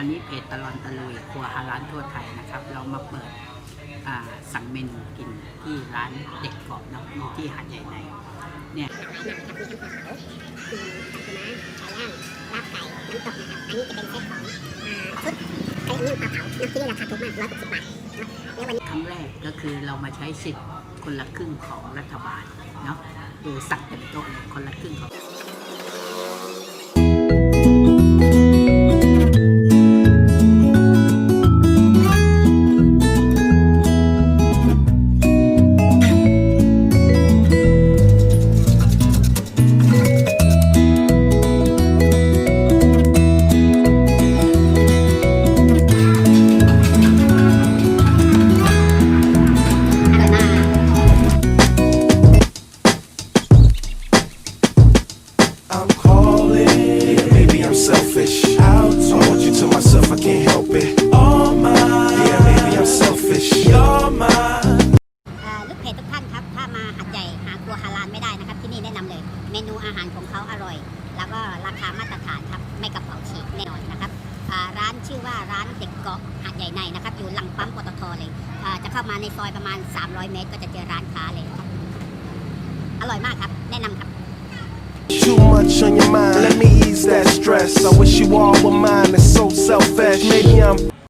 วันนี้เพจตลอนตะลุยครัวฮาร้านทั่วไทยนะครับ เรามาเปิดสั่งเมนูกินที่ร้านเด็กกรอบนาะมีที่หาดใหญ่ในเนี่ยลาบไก่น้ำตกนะครับอันนี้จะเป็นเซตของอ่าชุดไข่เมี่งปลาเผาเนาะที่นี่ราคาถูกมากร้อยหกสิบบาทนะแล้ววันนี้ครั้งแรกก็คือเรามาใช้สิทธิ์คนละครึ่งของรัฐบาลเนาะคือสั่งเต็มโต๊ะคนละครึ่งของ I'm calling. Yeah, maybe I'm selfish. Out. I want you to myself, I can't help it. All mine. Yeah, maybe I'm selfish. You're mine. อ่าลูกเพจทุกท่านครับ ถ้ามาหัดใหญ่หาครัวฮาลาลไม่ได้นะครับ ที่นี่แนะนำเลย เมนูอาหารของเขาอร่อย แล้วก็ราคามาตรฐานครับ ไม่กระเป๋าฉีกแน่นอนนะครับอ่าร้านชื่อว่าร้านเด็กเกาะหัดใหญ่ในนะครับ อยู่หลังปั๊มปตทเลยอ่าจะเข้ามาในซอยประมาณ 300 เมตร ก็จะเจอร้านค้าเลยครับ อร่อยมากครับ much on your mind. Let me ease that stress. I wish you all were mine. It's so selfish. Maybe I'm